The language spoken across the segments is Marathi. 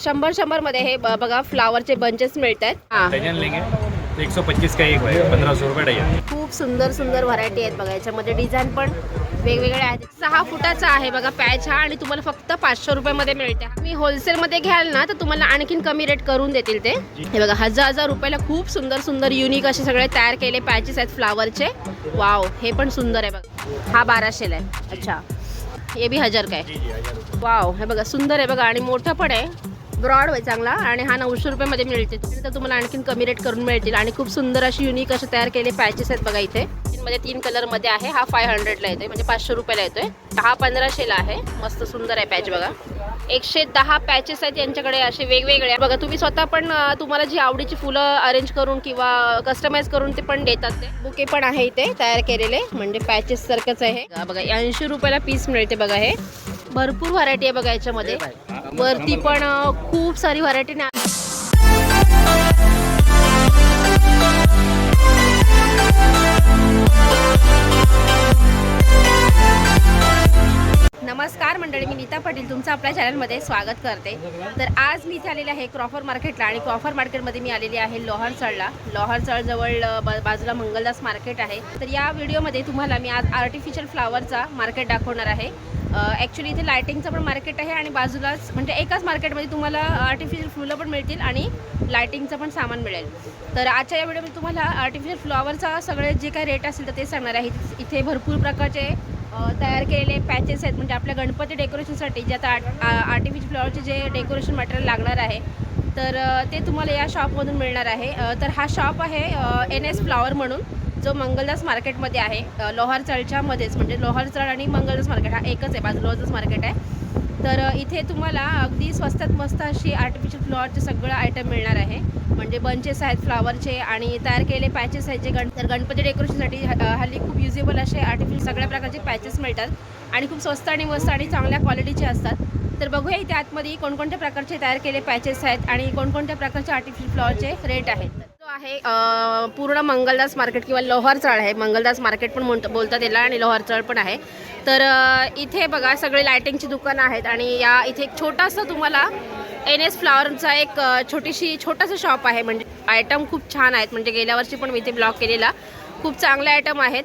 शंभर शंभरमध्ये हे ब- बघा फ्लावरचे बंचेस मिळत आहेत हा. डजन लेंगे तो एक सौ पच्चीस का एक है पंद्रह सौ रुपये डजन खूप सुंदर सुंदर व्हरायटी आहेत बघा याच्यामध्ये डिझाईन पण वेगवेगळे आहेत. सहा फुटाचा आहे बघा पॅच हा आणि तुम्हाला फक्त पाचशे रुपयामध्ये मिळते. तुम्ही होलसेलमध्ये घ्याल ना तर तुम्हाला आणखीन कमी रेट करून देतील ते. हे बघा हजार हजार रुपयाला खूप सुंदर सुंदर युनिक असे सगळे तयार केले पॅचेस आहेत फ्लावरचे वाव हे पण सुंदर आहे बघा. हा बाराशेला आहे. अच्छा. हे बी हजार काय? जी जी हजार रुपये. वाव हे बघा सुंदर आहे बघा आणि मोठं पण आहे. ब्रॉड आहे चांगला आणि हा नऊशे रुपयामध्ये मिळते. तर तुम्हाला आणखीन कमी रेट करून मिळतील आणि खूप सुंदर अशी युनिक असे तयार केले पॅचेस आहेत बघा इथे. मध्ये तीन कलरमध्ये आहे. हा फाय हंड्रेडला येतोय म्हणजे पाचशे रुपयाला येतोय. हा पंधराशेला आहे. मस्त सुंदर आहे पॅच बघा. एकशे दहा पॅचेस आहेत यांच्याकडे असे वेगवेगळे. बघा तुम्ही स्वतः पण तुम्हाला जी आवडीची फुलं अरेंज करून किंवा कस्टमाइज करून ते पण देतात ते. बुके पण आहे इथे तयार केलेले म्हणजे पॅचेस सारखंच आहे. बघा ऐंशी रुपयाला पीस मिळते बघा हे. भरपूर व्हरायटी आहे बघा याच्यामध्ये. वरती पण खूप सारी व्हरायटी नमस्कार मंडळी मी नीता पाटील तुमचं आपल्या चॅनलमध्ये स्वागत करते. तर आज मी इथे आलेले आहे क्रॉफर मार्केटला आणि क्रॉफर मार्केटमध्ये मी आलेली आहे लोहार चळला ब- बाजूला मंगलदास मार्केट आहे. तर या व्हिडिओमध्ये तुम्हाला मी आज आर्टिफिशियल फ्लावरचा मार्केट दाखवणार आहे. ॲक्च्युली इथे लायटिंगचं पण मार्केट आहे आणि बाजूलाच म्हणजे एकाच मार्केटमध्ये तुम्हाला आर्टिफिशियल फुलं पण मिळतील आणि लायटिंगचं पण सामान मिळेल. तर आजच्या या व्हिडिओमध्ये तुम्हाला आर्टिफिशियल फ्लॉवरचा सगळे जे काही रेट असेल तर ते सांगणार आहे. इथे भरपूर प्रकारचे तयार केलेले पॅचेस आहेत. म्हणजे आपल्या गणपती डेकोरेशनसाठी जे आता आर्टिफिशियल फ्लॉवरचे जे डेकोरेशन मटेरियल लागणार आहे तर ते तुम्हाला या शॉपमधून मिळणार आहे. तर हा शॉप आहे एन एस फ्लॉवर म्हणून जो मंगलदास मार्केटमध्ये आहे. लोहार चळच्यामध्येच म्हणजे लोहार चळ आणि मंगलदास मार्केट हा एकच आहे. बाजूलाच मार्केट आहे. तर इथे तुम्हाला अगदी स्वस्तात मस्त अशी आर्टिफिशियल फ्लॉवरचे सगळं आयटम मिळणार आहे. म्हणजे बंचेस आहेत फ्लावरचे आणि तयार केलेले पॅचेस आहेत जे गण तर गणपती डेकोरेशनसाठी हल्ली खूप युजेबल असे आर्टिफिशियल सगळ्या प्रकारचे पॅचेस मिळतात आणि खूप स्वस्त आणि मस्त आणि चांगल्या क्वालिटीचे असतात. तर बघूया इथे आतमध्ये कोणकोणत्या प्रकारचे तयार केले पॅचेस आहेत आणि कोणकोणत्या प्रकारचे आर्टिफिशियल फ्लॉवरचे रेट आहेत. तो आहे पूर्ण मंगलदास मार्केट किंवा लोहारचाळ आहे. मंगलदास मार्केट पण म्हणतो बोलतात याला आणि लोहारचाळ पण आहे. तर इथे बघा सगळे लायटिंगची दुकानं आहेत आणि या इथे एक छोटासा तुम्हाला एन एस फ्लावरचा एक छोटीशी छोटासा शॉप आहे. म्हणजे आयटम खूप छान आहेत. म्हणजे गेल्या वर्षी पण मी इथे ब्लॉग केलेला. खूप चांगले आयटम आहेत.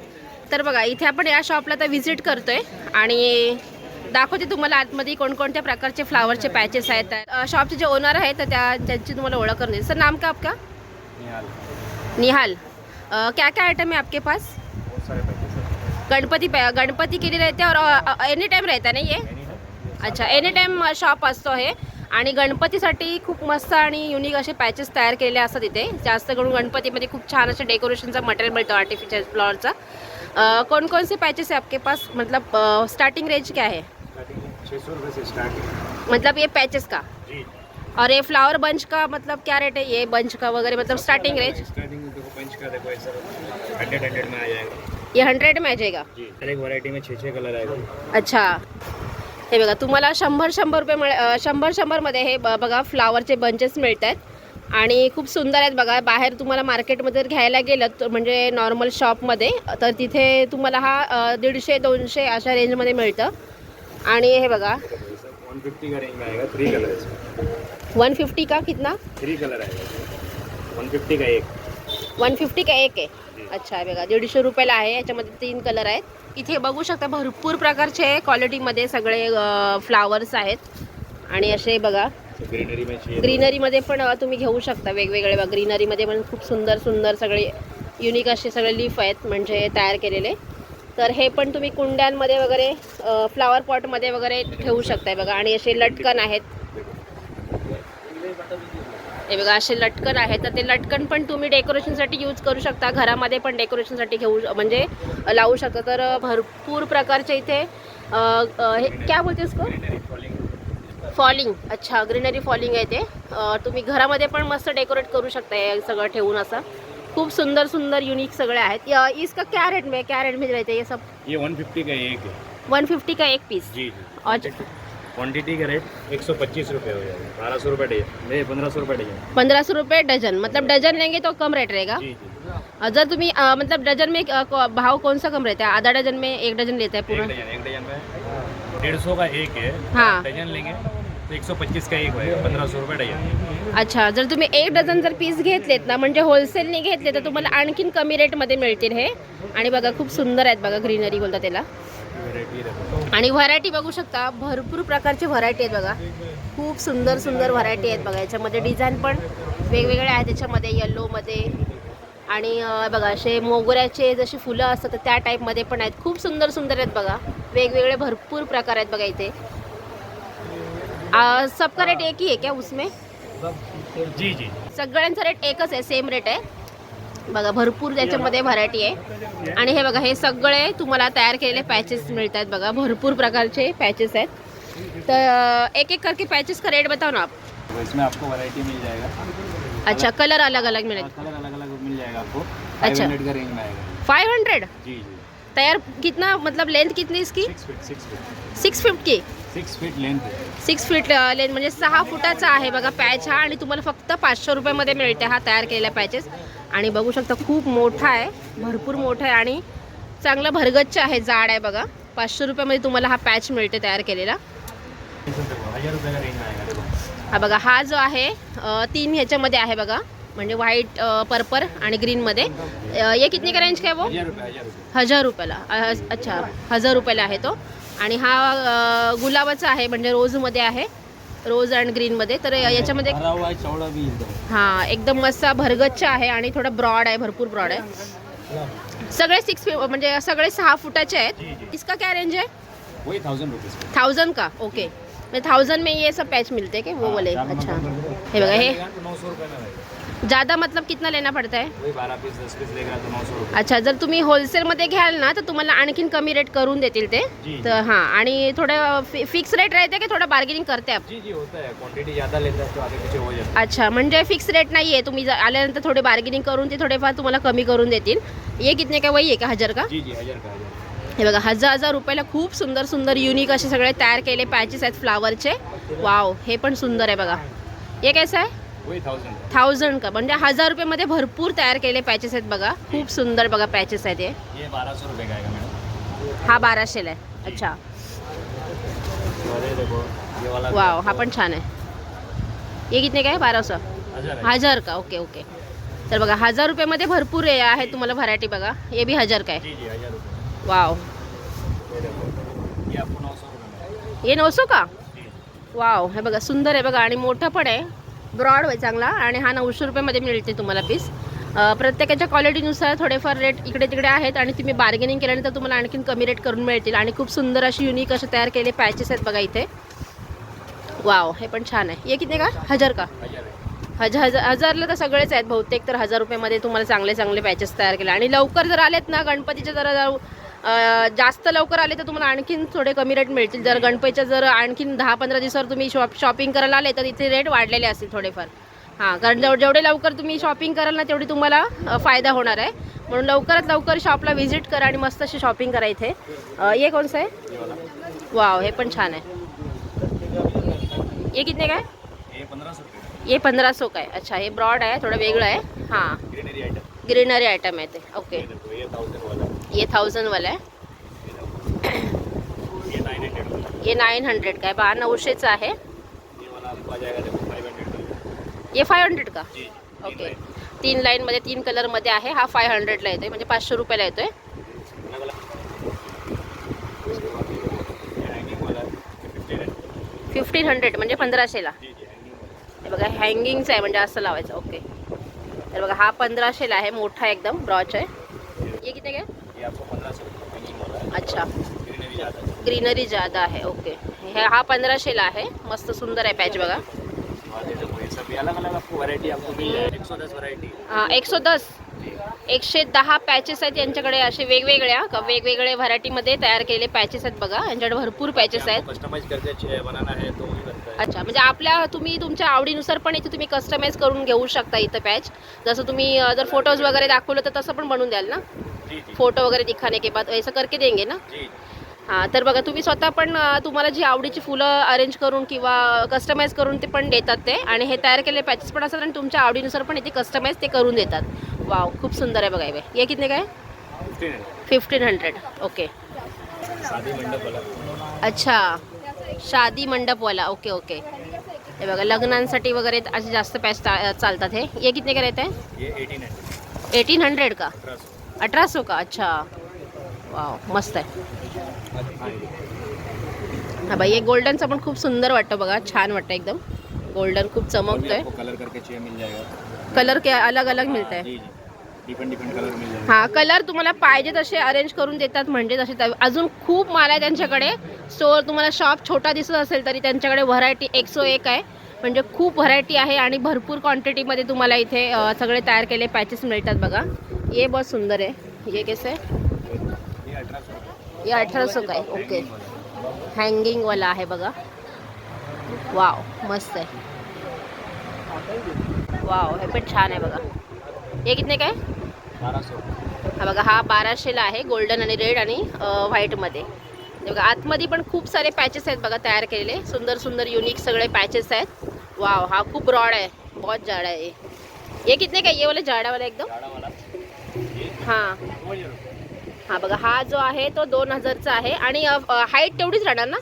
तर बघा इथे आपण या शॉपला तर व्हिजिट करतोय. आणि दाखवते तुम्हाला आतमध्ये कोणकोणत्या प्रकारचे फ्लावरचे पॅचेस आहेत. शॉपचे जे ओनर आहेत तर त्या त्यांची तुम्हाला ओळख करून देईल सर नाम का आपका? निहाल. क्या क्या आइटम है आपके पास? गणपति पे- गणपति के लिए रहते और एनी टाइम रहता नाही ये? अच्छा एनी टाइम शॉप असतो हे आणि गणपतीसाठी खूप मस्त आणि युनिक असे पॅचेस तयार केलेले असतात इथे. जास्त करून गणपतीमध्ये खूप छान असे डेकोरेशनचा मटेरियल मिळतं आर्टिफिशियल फ्लॉवरचा कौन कौन से पैचेस है आपके पास? मतलब स्टार्टिंग रेंज क्या है? मतलब ये पैचेस का? जी। और ये फ्लावर बंच का मतलब क्या रेट है? ये बंच का वगैरह मतलब स्टार्टिंग रेंज स्टार्टिंग का देखो ऐसा हंड्रेड हंड्रेड में आ जाएगा। ये हंड्रेड में आ जाएगा? हर एक वैरायटी में छः छः कलर आएगा। अच्छा। हे बघा तुम्हाला शंभर शंभर रुपये मिळ शंभर शंभरमध्ये हे बघा फ्लावरचे बंचेस मिळत आहेत आणि खूप सुंदर आहेत बघा बाहेर तुम्हाला मार्केटमध्ये जर घ्यायला गेलं तर म्हणजे नॉर्मल शॉपमध्ये तर तिथे तुम्हाला हा दीडशे दोनशे अशा रेंजमध्ये मिळतं. आणि हे बघा वन फिफ्टी का? रेंज आएगा थ्री कलर वन फिफ्टी का कितना? थ्री कलर आएगा वन फिफ्टी का एक? वन फिफ्टी का एक आहे. अच्छा हे बघा दीडशे रुपयाला आहे याच्यामध्ये तीन कलर आहेत. इथे बघू शकता भरपूर प्रकारचे क्वालिटीमध्ये सगळे फ्लावर्स आहेत. आणि असे बघा ग्रीनरीमध्ये पण तुम्ही घेऊ शकता वेगवेगळे. बघा ग्रीनरीमध्ये पण खूप सुंदर सुंदर सगळे युनिक असे सगळे लीफ आहेत म्हणजे तयार केलेले. तर हे पण तुम्ही कुंड्यांमध्ये वगैरे फ्लावर पॉटमध्ये वगैरे ठेवू शकताय बघा. आणि असे लटकन आहेत. हे बघा असे लटकन आहेत. तर ते लटकन पण तुम्ही डेकोरेशनसाठी यूज करू शकता. घरामध्ये पण डेकोरेशनसाठी घेऊ म्हणजे लावू शकता. तर भरपूर प्रकारचे इथे हे क्या बोलते इसको? फॉलिंग अच्छा ग्रीनरी फॉलिंग आहे ते. तुम्ही घरामध्ये पण मस्त डेकोरेट करू शकता हे सगळं ठेवून असं. खूप सुंदर सुंदर युनिक सगळे आहेत. या- इसका क्या रेट में क्या रेट में रहते हैं ये सब? ये वन फिफ्टी का एक है वन फिफ्टी का एक पीस जी जी. और क्वांटिटी का रेट एक सौ पच्चीस रुपये हो जाएगा। बारह सौ रुपये डजन। नहीं पंद्रह सौ रुपये डजन। पंद्रह सौ रुपये डजन मतलब डजन। लेंगे तो कम रेट रहेगा? जी जी। अ, जर तुम्ही अ, मतलब डजन में अ, को- भाव कौन सा कम रहता है? आधा डजन में एक डजन लेता है एक पूरा डजन एक डजन में। डेढ़ सौ का एक है। हाँ। डजन लेंगे तो एक सौ पच्चीस का एक होएगा पंद्रह सौ रुपये ढाई अच्छा जर तुम्ही एक डझन जर पीस घेतलेत ना म्हणजे होलसेलने घेतले तर तुम्हाला आणखीन कमी रेटमध्ये मिळतील हे. आणि बघा खूप सुंदर आहेत बघा ग्रीनरी बोलतात त्याला. आणि व्हरायटी बघू शकता भरपूर प्रकारची व्हरायटी आहेत बघा. खूप सुंदर सुंदर व्हरायटी आहेत बघा. याच्यामध्ये डिझाईन पण वेगवेगळे आहेत. त्याच्यामध्ये येल्लोमध्ये आणि बघा असे मोगऱ्याचे जशी फुलं असतात तर त्या टाईपमध्ये पण आहेत. खूप सुंदर सुंदर आहेत बघा. वेगवेगळे भरपूर प्रकार आहेत बघा इथे. सबका रेट एक ही आहे क्या उसमें? जी जी. सगळ्यांचा रेट एकच आहे सेम रेट आहे. बघा भरपूर त्याच्यामध्ये व्हरायटी आहे. आणि हे बघा हे सगळे तुम्हाला तयार केलेले पॅचेस मिळतात बघा. भरपूर प्रकारचे पॅचेस आहेत. तर एक एक करके पैचेस का रेट बताओ ना आप? इसमें आपको वैरायटी मिल जाएगा। अच्छा कलर अलग अलग मिळेल कलर अलग अलग मिल जाएगा आपको। अच्छा। 500 का रेंज में आएगा। फाइव हंड्रेड जी जी। तयार कितना मतलब लेंथ कितनी इसकी? सिक्स फीट की? Six feet length six feet length म्हणजे सहा फुटाचा आहे बघा पॅच हा आणि तुम्हाला फक्त पाचशे रुपयामध्ये मिळते हा तयार केलेला पॅचेस आणि बघू शकता खूप मोठा आहे भरपूर मोठा आहे आणि चांगला भरगच्च आहे जाड आहे बघा. पाचशे रुपयामध्ये तुम्हाला हा पॅच मिळते तयार केलेला. हा बघा हा जो आहे तीन ह्याच्यामध्ये आहे बघा. म्हणजे व्हाईट पर्पल आणि ग्रीनमध्ये ये कितने का रेंज काय वो? हजार रुपये हजार रुपये. हजार रुपयाला. अच्छा हजार रुपयाला आहे तो. आणि हा गुलाबाचा आहे म्हणजे रोजमध्ये आहे. रोज अँड ग्रीनमध्ये. तर याच्यामध्ये है एकदम मस्त भरगच्च आहे आणि थोडा ब्रॉड आहे भरपूर ब्रॉड आहे. सगळे सिक्स म्हणजे सगळे सहा फुटाचे आहेत. इसका क्या रेंज है वही थाउजेंड का का? ओके म्हणजे थाउजेंड में ये सब पैच मिलते क्या वो बोले. अच्छा. हे बघा हे ज़्यादा मतलब कितना लेना पड़ता है? वही बारह पीस दस पीस लेगा तो नौ सौ रुपये। अच्छा जर तुम्ही होलसेलमध्ये घ्याल ना तर तुम्हाला आणखीन कमी रेट करून देतील ते. जी. तर हां आणि थोडं फिक्स रेट राहते की थोडं बार्गेनिंग करते आप? जी जी होता है. क्वांटिटी ज़्यादा लेता है तो आगे पीछे हो जाता अच्छा म्हणजे फिक्स रेट नाही आहे तुम्ही जर आल्यानंतर थोडे बार्गेनिंग करून ते थोडेफार तुम्हाला कमी करून देतील. ये कितने का वही आहे का हजार का? है जी जी हजार का हजार. हे बघा हजार हजार रुपयाला खूप सुंदर सुंदर युनिक असे सगळे तयार केले पॅचेस आहेत फ्लावरचे वाव हे पण सुंदर आहे बघा. हे कसं आहे? थाउजेंड का? म्हणजे हजार रुपयामध्ये भरपूर तयार केले पॅचेस आहेत बघा. खूप सुंदर बघा पॅचेस आहेत हे. हा बाराशेला आहे. अच्छा. वाव हा पण छान आहे. ये कितने काय बारा सौ हजार है का? Okay okay. तर बघा हजार रुपयामध्ये भरपूर हे आहे तुम्हाला व्हरायटी बघा. हे बी हजार काय वाव. हे नऊसो का? वाव हे बघा सुंदर आहे बघा. आणि मोठं पण आहे. ब्रॉड आहे चांगला आणि हा नऊशे रुपयामध्ये मिळते तुम्हाला पीस प्रत्येकाच्या क्वालिटीनुसार थोडेफार रेट इकडे तिकडे आहेत आणि तुम्ही बार्गेनिंग केल्यानंतर तुम्हाला आणखीन कमी रेट करून मिळतील. आणि खूप सुंदर अशी युनिक असे तयार केले पॅचेस आहेत बघा इथे. वाव हे पण छान आहे. हे किती का? हजार का? हजार हजार हजारला तर सगळेच आहेत. बहुतेक तर हजार रुपयामध्ये तुम्हाला चांगले चांगले पॅचेस तयार केले. आणि लवकर जर आलेत ना गणपतीचे जरा जाऊ जास्त लवकर आले तर तुम्हाला आणखीन थोडे कमी रेट मिळतील. जर गणपतीच्या जर आणखीन दहा पंधरा दिवसावर तुम्ही शॉप शॉपिंग करायला आले तर इथे रेट वाढलेले असतील थोडेफार. हां कारण जेव जेवढे लवकर तुम्ही शॉपिंग कराल ना तेवढी तुम्हाला फायदा होणार आहे. म्हणून लवकरात लवकर शॉपला व्हिजिट करा आणि मस्त अशी शॉपिंग करा इथे. हे कोणचं आहे ये वाव हे पण छान आहे. हे कितने काय ये ये पंधरा सौ का आहे. अच्छा हे ब्रॉड आहे थोडं वेगळं आहे. हां. ग्रीनरी आयटम आहे ते. ओके ये थाउजेंड वाला आहे ये नाईन हंड्रेड काय बा नऊशेचं आहे। ये का। फाय हंड्रेड का? ओके तीन लाईनमध्ये तीन कलरमध्ये आहे. हा फाय हंड्रेडला येतोय. म्हणजे पाचशे रुपयाला येतोय. अलग अलग ये hanging वाला फिफ्टीन हंड्रेड म्हणजे पंधराशेला हे बघा हँगिंगचं आहे म्हणजे असं लावायचं. ओके तर बघा हा पंधराशेला आहे. मोठा एकदम ब्रॉच आहे. ये किती काय अच्छा. ग्रीनरी ज़्यादा है ग्रीनरी जादा आहे ओके हे हा पंधराशेला आहे मस्त सुंदर आहे पॅच बघा. एक सौ दस एकशे दहा पॅचेस आहेत यांच्याकडे असे वेगवेगळ्या का वेगवेगळे व्हरायटीमध्ये तयार केलेले पॅचेस आहेत बघा. यांच्याकडे भरपूर पॅचेस आहेत. अच्छे म्हणजे आपल्या तुम्ही तुमच्या आवडीनुसार पण इथे तुम्ही कस्टमाइज करून घेऊ शकता इथं पॅच जसं तुम्ही जर फोटोज वगैरे दाखवलं तर तसं पण बनवून द्याल ना? फोटो वगैरे दिखाने के बाद ऐसा करके देंगे ना? हां तर बघा तुम्ही स्वतः पण तुम्हाला जी आवडीची फुलं अरेंज करून किंवा कस्टमाइज करून ते पण देतात ते. आणि हे तयार केलेले पॅचेस पण असतात आणि तुमच्या आवडीनुसार पण इथे कस्टमाइज ते करून देतात. वाव खूप सुंदर आहे बघा हे. कितने काय? फिफ्टीन हंड्रेड ओके अच्छा. शादी मंडपवाला. ओके ओके हे बघा लग्नांसाठी वगैरे असे जास्त पॅच चालतात हे. ये कितने का रहते हैं ये एटीन हंड्रेड का? अठरा सौ का? अच्छा. वाव मस्त आहे. हाँ, हा बाई हे गोल्डनचं पण खूप सुंदर वाटतं बघा. छान वाटतं एकदम. गोल्डन खूप चमकतोय. कलर करके चाहिए मिल जाएगा. कलर के अलग अलग मिळत आहे जी जी. डिफरेंट डिफरेंट कलर मिल जाएगा. हा कलर तुम्हाला पाहिजे तसे अरेंज करून देतात म्हणजे तसे अजून खूप माल आहे त्यांच्याकडे. स्टोअर तुम्हाला शॉप छोटा दिसत असेल तरी त्यांच्याकडे व्हरायटी एकसो एक आहे. म्हणजे खूप व्हरायटी आहे आणि भरपूर क्वांटिटीमध्ये तुम्हाला इथे सगळे तयार केले पॅचेस मिळतात बघा. ये बहुत सुंदर आहे ये कैसे? ये अठारह सौ ये का है ओके हँगिंगवाला आहे बघा। वाव मस्त आहे वाव हे पण छान आहे बघा। हे कितने काय हा बघा हा बाराशेला आहे गोल्डन आणि रेड आणि व्हाईटमध्ये बघा आतमध्ये पण खूप सारे पॅचेस आहेत बघा तयार केलेले. सुंदर सुंदर युनिक सगळे पॅचेस आहेत. वाव हा खूप ब्रॉड आहे. बहुत जाड आहे. ये. ये कितने काय ये वाला जाडावाला एकदम? जाड़ा हां. हा बघा हा जो आहे तो दोन हजारचा आहे. आणि हाईट तेवढीच राहणार ना?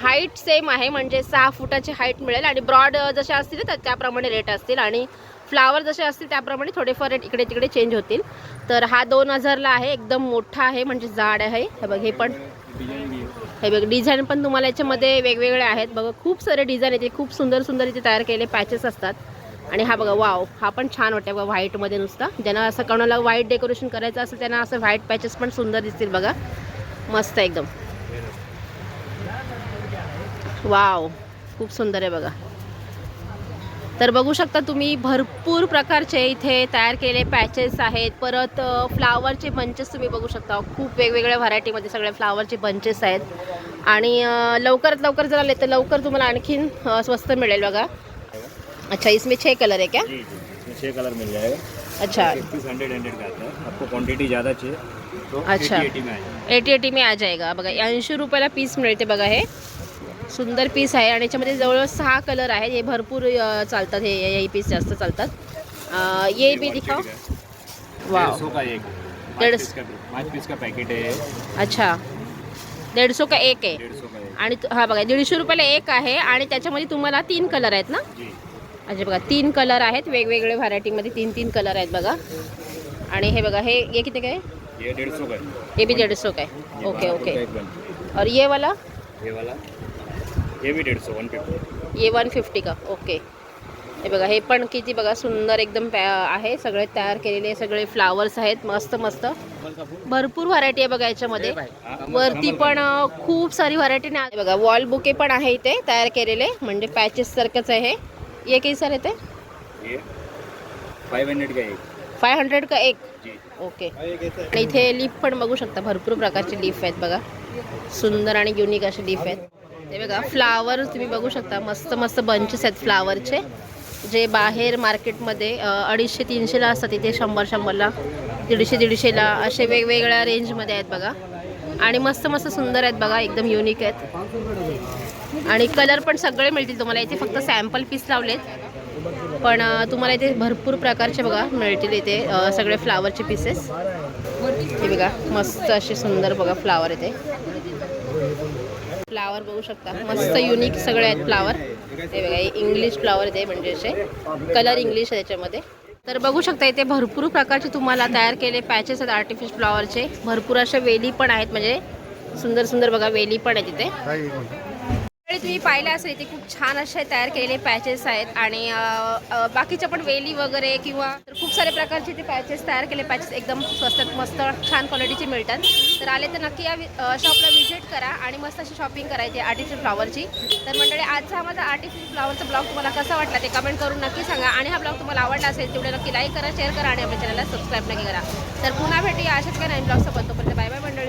हाईट सेम आहे म्हणजे सहा फुटाची हाईट मिळेल. आणि ब्रॉड जसे असतील ना त्याप्रमाणे रेट असतील. आणि फ्लावर जसे असतील त्याप्रमाणे थोडेफार रेट इकडे तिकडे चेंज होतील. तर हा दोन हजारला आहे एकदम मोठा आहे म्हणजे जाड आहे. हे बघ हे पण. है हे बघ डिझाईन पण तुम्हाला याच्यामध्ये वेगवेगळे आहेत. बघा खूप सारे डिझाईन येते खूप सुंदर सुंदर इथे तयार केले पॅचेस असतात. आणि हा बघा वाव हा पण छान वाटतं बघा व्हाईटमध्ये नुसता. ज्यांना असं कोणाला व्हाईट डेकोरेशन करायचं असेल त्यांना असं व्हाईट पॅचेस पण सुंदर दिसतील बघा. मस्त एकदम. वाव खूप सुंदर आहे बघा. तर बघू शकता तुम्ही भरपूर प्रकारचे इथे तयार केले पॅचेस आहेत. परत फ्लावरचे बंचेस तुम्ही बघू शकता. खूप वेगवेगळ्या व्हरायटीमध्ये सगळे फ्लावरचे बंचेस आहेत. आणि लवकरात लवकर जर आले तर लवकर तुम्हाला आणखीन स्वस्त मिळेल बघा. अच्छा इसमें छः कलर है क्या? जी जी इसमें छः कलर मिल जाएगा। अच्छा। इकतीस हंड्रेड हंड्रेड का आता है। आपको क्वांटिटी ज़्यादा चाहिए तो अच्छा। एटी एटी में आ जाएगा। बघा ऐंशी रुपयाला पीस मिळते बघा हे. सुंदर पीस आहे आणि याच्यामध्ये जवळजवळ सहा कलर आहेत. हे भरपूर अ, चालतात हे हे पीस जास्त चालतात. अ, ये भी दिखाओ. वाव. सौ का एक? डेढ़ पाँच पीस का पाँच पीस का पैकेट है. अच्छा. दीडशे का एक आहे. डेढ़ सौ का एक. आणि तु- हा बघा दीडशे रुपयाला एक आहे आणि त्याच्यामध्ये तुम्हाला तीन कलर आहेत ना? जी. अच्छा बघा तीन कलर आहेत वेगवेगळे व्हरायटीमध्ये तीन तीन कलर आहेत बघा. आणि हे बघा हे ये किती काय? ये डेढ़ सौ का है ये भी डेढ़ सौ का है ये ओके ओके और ये वाला? ये वाला? ये भी डेढ़ सौ वन फिफ्टी ये वन फिफ्टी का? ओके. हे बघा हे पण किती बघा सुंदर एकदम पॅ आहे. सगळे तयार केलेले सगळे फ्लावर्स आहेत मस्त मस्त. भरपूर व्हरायटी आहे बघा याच्यामध्ये. वरती पण खूप सारी व्हरायटी नाही. बघा वॉल बुके पण आहे इथे तयार केलेले. म्हणजे पॅचेस सारखंच आहे काही सर येते? ये फाइव हंड्रेड का एक. फाय हंड्रेड का एक? जी. ओके आणि इथे लीफ पण बघू शकता. भरपूर प्रकारचे लीफ आहेत बघा. सुंदर आणि युनिक असे लीफ आहेत. ते बघा फ्लावर तुम्ही बघू शकता. मस्त मस्त बंचेस आहेत फ्लावरचे जे बाहेर मार्केटमध्ये अडीचशे तीनशेला असतात इथे शंभर शंभरला दीडशे दीडशेला असे वेगवेगळ्या रेंजमध्ये आहेत बघा. आणि मस्त मस्त सुंदर आहेत बघा एकदम युनिक आहेत. आणि कलर पण सगळे मिळतील तुम्हाला. इथे फक्त सॅम्पल पीस लावलेत. पण तुम्हाला इथे भरपूर प्रकारचे बघा मिळतील इथे सगळे फ्लावरचे पीसेस हे बघा मस्त असे सुंदर बघा फ्लावर इथे. फ्लावर बघू शकता. मस्त युनिक सगळे आहेत फ्लावर ते बघा इंग्लिश फ्लावर इथे म्हणजे असे. कलर इंग्लिश आहे त्याच्यामध्ये. तर बघू शकता इथे भरपूर प्रकारचे तुम्हाला तयार केले पॅचेस आहेत आर्टिफिशियल फ्लावरचे भरपूर अशा वेली पण आहेत म्हणजे सुंदर सुंदर बघा वेली पण आहेत इथे. तुम्ही पाहिलं असेल इथे खूप छान असे तयार केलेले पॅचेस आहेत. आणि बाकीच्या पण वेली वगैरे किंवा तर खूप सारे प्रकारचे ते पॅचेस तयार केले. पॅचेस एकदम स्वस्तात मस्त छान क्वालिटीचे मिळतात. तर आले तर नक्की या शॉपला व्हिजिट करा आणि मस्त अशी शॉपिंग करायची आर्टिफिशियल फ्लॉवरची तर मंडळी आजचा हा माझा आर्टिफिशियल फ्लॉवरचा ब्लॉग तुम्हाला कसा वाटला ते कमेंट करून नक्की सांगा. आणि हा ब्लॉग तुम्हाला आवडला असेल तेवढे नक्की लाईक करा शेअर करा आणि आपल्या चॅनलला सबस्क्राईब नक्की करा. तर पुन्हा भेटूया. अशाच काही नवीन ब्लॉगसोबत तोपर्यंत बाय बाय मंडळी.